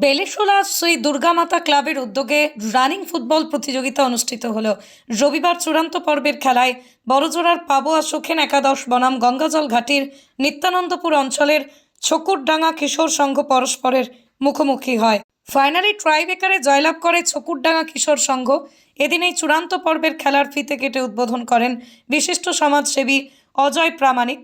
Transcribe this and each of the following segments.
বেলেশোলা শ্রী দুর্গামাতা ক্লাবের উদ্যোগে running football প্রতিযোগিতা অনুষ্ঠিত হলো। রবিবার চূড়ান্ত পর্বের খেলায় বড়জোড়ার পাবোয়া সুখেন একাদশ, বনাম গঙ্গাজল ঘাটির নিত্যানন্দপুর অঞ্চলের ছকুরডাঙ্গা কিশোর সংঘ পরস্পরের মুখোমুখি হয়। ফাইনালি ট্রাইবেকারে জয়লাভ করে ছকুরডাঙ্গা কিশোর সংঘ। এদিন এই চূড়ান্ত পর্বের খেলার ফিতে কেটে উদ্বোধন করেন বিশিষ্ট সমাজসেবী অজয় প্রামাণিক।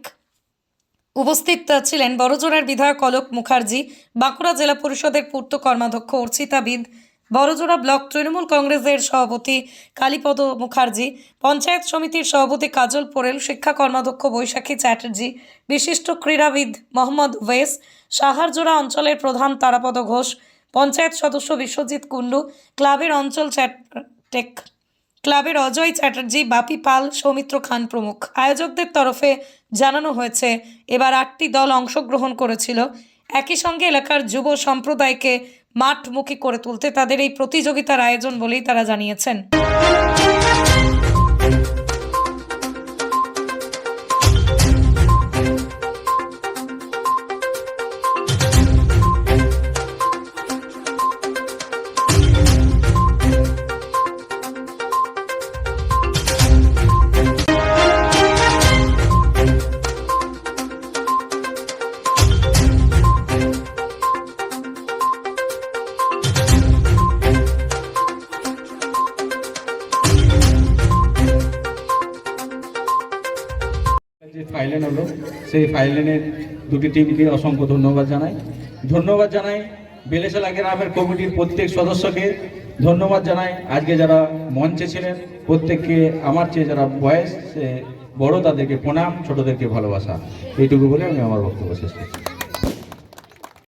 উপস্থিত ছিলেন বড়জোড়ার বিধায়ক অলোক মুখার্জি, বাঁকুড়া জেলা পরিষদের পূর্ত কর্মাধ্যক্ষ অর্চিতা বিদ বড়জোড়া ব্লক তৃণমূল কংগ্রেসের সভাপতি কালীপদ মুখার্জি, পঞ্চায়েত সমিতির সভাপতি কাজল পোরেল শিক্ষা কর্মাধ্যক্ষ বৈশাখী চ্যাটার্জি, বিশিষ্ট ক্রীড়াবিদ মোহাম্মদ ওয়েস, সাহারজোড়া অঞ্চলের প্রধান তারাপদ ঘোষ, পঞ্চায়েত সদস্য বিশ্বজিৎ কুণ্ডু, ক্লাবের অঞ্চল চ্যাটেক ক্লাবের অজয় চ্যাটার্জি, বাপি পাল, সৌমিত্র খান প্রমুখ। আয়োজকদের তরফে জানানো হয়েছে, এবার আটটি দল অংশগ্রহণ করেছিল। একই সঙ্গে এলাকার যুব সম্প্রদায়কে মাঠমুখী করে তুলতে তাদের এই প্রতিযোগিতার আয়োজন বলেই তারা জানিয়েছেন। যে ফাইলেন হলো সেই ফাইলেনের দুটি টিমকে অসংখ্য ধন্যবাদ জানাই। ধন্যবাদ জানাই বেলেশালা গ্রামের কমিটির প্রত্যেক সদস্যকে। ধন্যবাদ জানাই আজকে যারা মঞ্চে ছিলেন, প্রত্যেককে আমার চেয়ে যারা বয়স সে বড় তাদেরকে প্রণাম, ছোটদেরকে ভালোবাসা। এইটুকু বলে আমি আমার বক্তব্য শেষ করছি।